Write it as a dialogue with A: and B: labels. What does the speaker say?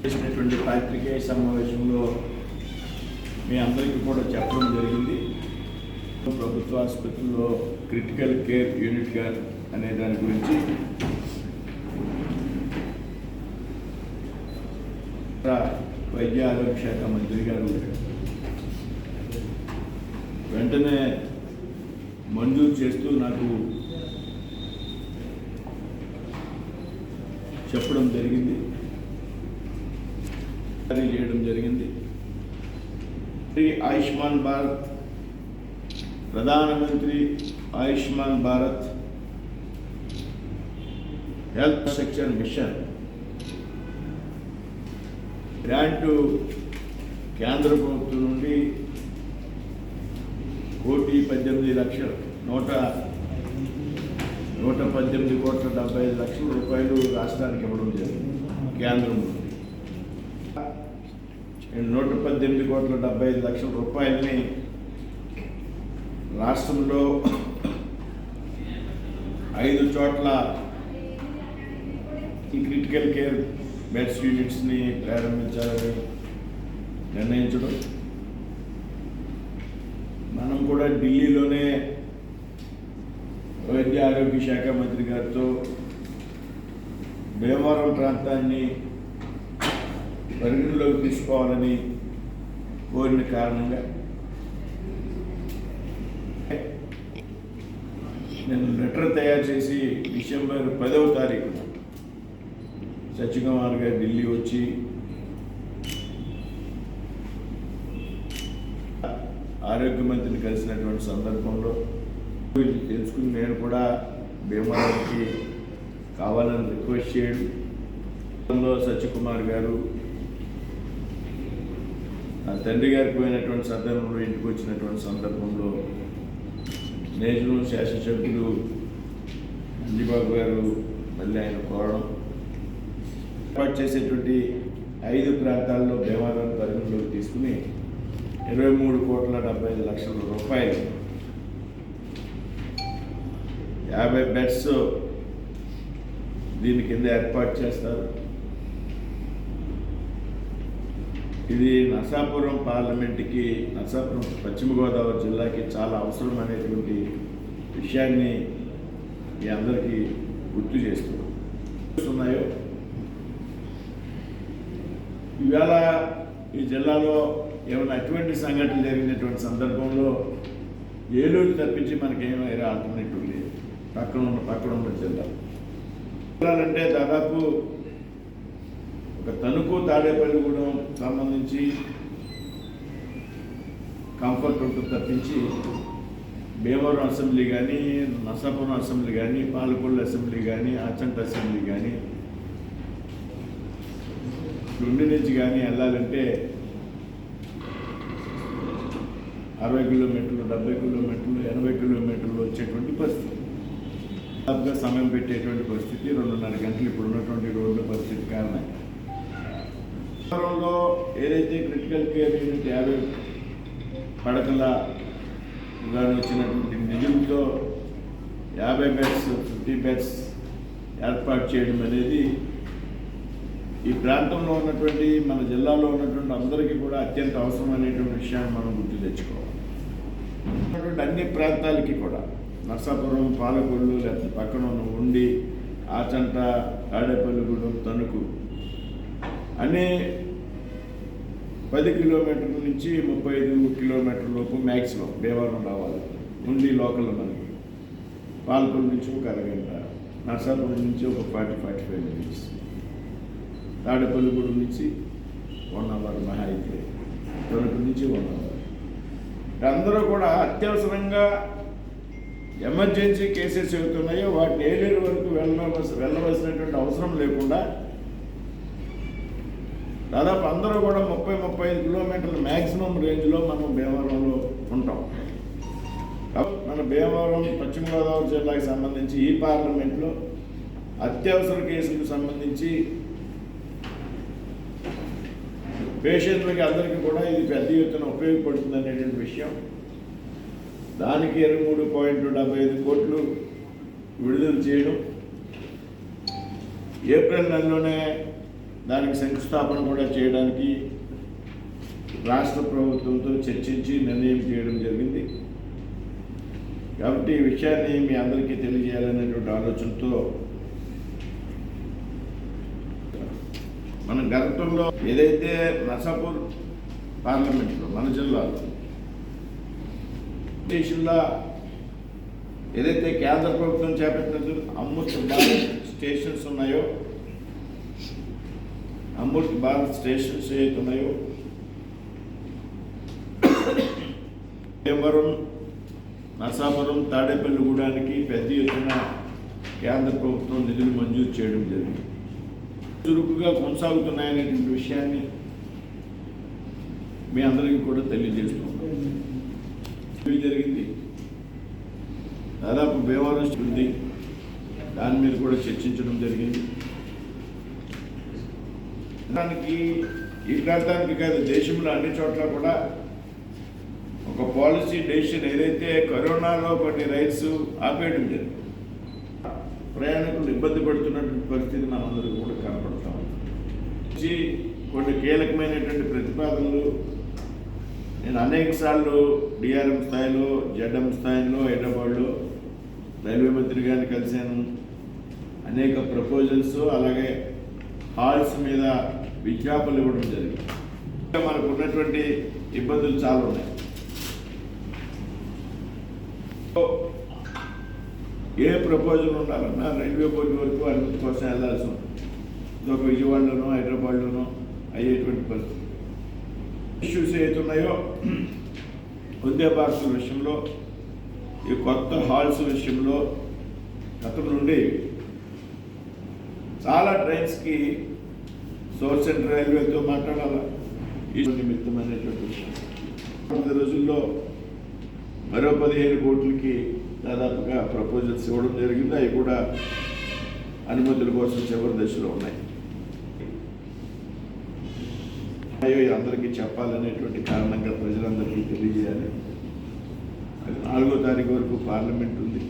A: చేసినటువంటి పాత్రికేయ సమావేశంలో మీ అందరికీ కూడా చెప్పడం జరిగింది. ప్రభుత్వ ఆసుపత్రిలో క్రిటికల్ కేర్ యూనిట్గా అనే దాని గురించి వైద్య ఆరోగ్య శాఖ మంత్రి గారు వెంటనే మంజూరు చేస్తూ నాకు చెప్పడం జరిగింది. జారీ చేయడం జరిగింది. ఆయుష్మాన్ భారత్ ప్రధానమంత్రి Ayushman Bharat health section mission grant కేంద్ర ప్రభుత్వం నుండి కోటి పద్దెనిమిది లక్షలు నూట నూట పద్దెనిమిది కోట్ల డెబ్బై ఐదు లక్షల రూపాయలు రాష్ట్రానికి ఇవ్వడం జరిగింది కేంద్రం నుండి నూట పద్దెనిమిది కోట్ల డెబ్బై ఐదు లక్షల రూపాయలని రాష్ట్రంలో ఐదు చోట్ల ఈ క్రిటికల్ కేర్ బెడ్స్ యూనిట్స్ని ప్రారంభించాలని నిర్ణయించడం. మనం కూడా ఢిల్లీలోనే వైద్య ఆరోగ్య శాఖ మంత్రి గారితో భీమవరం ప్రాంతాన్ని పరిగణలోకి తీసుకోవాలని కోరిన కారణంగా నేను లెటర్ తయారు చేసి డిసెంబర్ పదవ తారీఖు సత్యకుమార్ గారు ఢిల్లీ వచ్చి ఆరోగ్య మంత్రిని కలిసినటువంటి సందర్భంలో తెలుసుకుని నేను కూడా భీమవరంకి కావాలని రిక్వెస్ట్ చేయడం. సత్యకుమార్ గారు తండ్రి గారికి పోయినటువంటి సందర్భంలో ఇంటికి వచ్చినటువంటి సందర్భంలో నేను శాసనసభ్యులు అంజిబాబు గారు మళ్ళీ ఆయన కోరడం ఏర్పాటు చేసేటువంటి ఐదు ప్రాంతాల్లో దేవాలయం పరిగణలోకి తీసుకుని ఇరవై మూడు కోట్ల డెబ్బై ఐదు లక్షల రూపాయలు యాభై బెడ్స్ దీని కింద ఏర్పాటు చేస్తారు. ఇది నరసాపురం పార్లమెంట్కి నరసాపురం పశ్చిమ గోదావరి జిల్లాకి చాలా అవసరం అనేటువంటి విషయాన్ని మీ అందరికీ గుర్తు చేస్తున్నాయో ఉన్నాయో ఇవాళ ఈ జిల్లాలో ఏమైనా అటువంటి సంఘటన జరిగినటువంటి సందర్భంలో ఏలూరు తప్పించి మనకేం వేరే ఆల్టర్నేటివ్ లేదు. పక్కన ఉన్న పక్కన ఉన్న జిల్లా. జిల్లాలంటే దాదాపు ఒక తణుకు తాడేపల్లిగూడెం సంబంధించి కంఫర్ట్ ఉంటుంది తప్పించి భీమవరం అసెంబ్లీ కానీ నర్సాపురం అసెంబ్లీ కానీ పాలకొల్లు అసెంబ్లీ కానీ ఆచంట అసెంబ్లీ కానీ రెండు నుంచి కానీ వెళ్ళాలంటే అరవై కిలోమీటర్లు డెబ్బై కిలోమీటర్లు ఎనభై కిలోమీటర్లు వచ్చేటువంటి పరిస్థితి. దాదాపుగా సమయం పెట్టేటువంటి పరిస్థితి రెండున్నర గంటలు ఇప్పుడు ఉన్నటువంటి రోడ్ల పరిస్థితి కారణంగా. నగరంలో ఏదైతే క్రిటికల్ కేర్ యూనిట్ యాభై పడకల గాని వచ్చినటువంటి నిధులతో యాభై బెడ్స్ ఫిఫ్టీ బెడ్స్ ఏర్పాటు చేయడం అనేది ఈ ప్రాంతంలో ఉన్నటువంటి మన జిల్లాలో ఉన్నటువంటి అందరికీ కూడా అత్యంత అవసరమైనటువంటి విషయాన్ని మనం గుర్తు తెచ్చుకోవాలి. అన్ని ప్రాంతాలకి కూడా నర్సాపురం పాలకొల్లు లేకపోతే పక్కన ఉన్న ఉండి ఆచంట తాడేపల్లిగూడెం తణుకు అనే పది కిలోమీటర్ల నుంచి ముప్పై ఐదు కిలోమీటర్ల లోపు మ్యాక్సిమం భీమవరం రావాలి. ఉండి లోకల్ మనకి. పాలకొల్లు నుంచి ఒక అరగంట నర్సాపురం నుంచి ఒక forty forty five minutes Tadepalligudem నుంచి వన్ అవర్ మహా అయితే. తణుకు నుంచి వన్ అవర్. అందరూ కూడా అత్యవసరంగా ఎమర్జెన్సీ కేసెస్ అవుతున్నాయో వాటిని ఏలేరు వరకు వెళ్ళవలసి వెళ్ళవలసినటువంటి అవసరం లేకుండా దాదాపు అందరూ కూడా ముప్పై ముప్పై ఐదు కిలోమీటర్ల మ్యాక్సిమం రేంజ్లో మనం భీమవరంలో ఉంటాం. మన భీమవరం పశ్చిమ గోదావరి జిల్లాకి సంబంధించి ఈ పార్లమెంట్లో అత్యవసర కేసులకు సంబంధించి పేషెంట్లకి అందరికీ కూడా ఇది పెద్ద ఎత్తున ఉపయోగపడుతుంది అనేటువంటి విషయం. దానికి ఇరవై మూడు పాయింట్ డెబ్బై ఐదు కోట్లు విడుదల చేయడం. ఏప్రిల్ నెలలోనే దానికి శంకుస్థాపన కూడా చేయడానికి రాష్ట్ర ప్రభుత్వంతో చర్చించి నిర్ణయం చేయడం జరిగింది. కాబట్టి ఈ విషయాన్ని మీ అందరికీ తెలియజేయాలనేటువంటి ఆలోచనతో మన గతంలో ఏదైతే నసాపూర్ పార్లమెంట్లో మన జిల్లాలో స్టేషన్లో ఏదైతే కేంద్ర ప్రభుత్వం చేపట్టినట్టు అమృత్ స్టేషన్స్ ఉన్నాయో అమృత్ భారత్ స్టేషన్స్ ఏవైతే ఉన్నాయో నరసాపురం నరసాపురం తాడేపల్లిగూడానికి పెద్ద ఎత్తున కేంద్ర ప్రభుత్వం నిధులు మంజూరు చేయడం జరిగింది. చురుకుగా కొనసాగుతున్నాయనేటువంటి విషయాన్ని మీ అందరికీ కూడా తెలియజేస్తున్నాం జరిగింది? దాదాపు భీమవరం ఉంది. దాని మీద కూడా చర్చించడం జరిగింది. దానికి ఈ ప్రాంతానికి కాదు దేశంలో అన్ని చోట్ల కూడా ఒక పాలసీ డెసిషన్ ఏదైతే కరోనాలో కొన్ని రైట్స్ ఆపేయడం జరిగింది ప్రయాణికులు ఇబ్బంది పడుతున్నటువంటి పరిస్థితి మనందరికీ కూడా కనపడతాం కొన్ని కీలకమైనటువంటి ప్రతిపాదనలు నేను అనేక సార్లు డిఆర్ఎం స్థాయిలో జెడ్ఎం స్థాయిలో హైదరాబాద్లో రైల్వే మంత్రి గారిని కలిశాను. అనేక ప్రపోజల్స్ అలాగే హాల్స్ మీద విజ్ఞాపనలు ఇవ్వడం జరిగింది. ఇంకా మనకు ఉన్నటువంటి ఇబ్బందులు చాలా ఉన్నాయి. ఏ ప్రపోజల్ ఉండాలన్నా రైల్వే బోర్డు వరకు అనుమతి కోసం వెళ్ళాల్సి ఉంది. ఒక విజయవాడలోనో హైదరాబాద్లోనో అయ్యేటువంటి పరిస్థితి. ఇష్యూస్ ఏతున్నాయో వందే భారత్ విషయంలో ఈ కొత్త హాల్స్ విషయంలో గతం నుండి చాలా ట్రైన్స్కి సోర్స్ అండ్ రైల్వేతో మాట్లాడాలా? ఈ నిమిత్తమైనటువంటి విషయం రోజుల్లో మరో పదిహేను కోట్లకి దాదాపుగా ప్రపోజల్స్ ఇవ్వడం జరిగింది. అవి కూడా అనుమతుల కోసం చివరి దశలో ఉన్నాయి. అయ్యో అందరికీ చెప్పాలనేటువంటి కారణంగా ప్రజలందరికీ తెలియజేయాలి. అది నాలుగో తారీఖు వరకు పార్లమెంట్ ఉంది.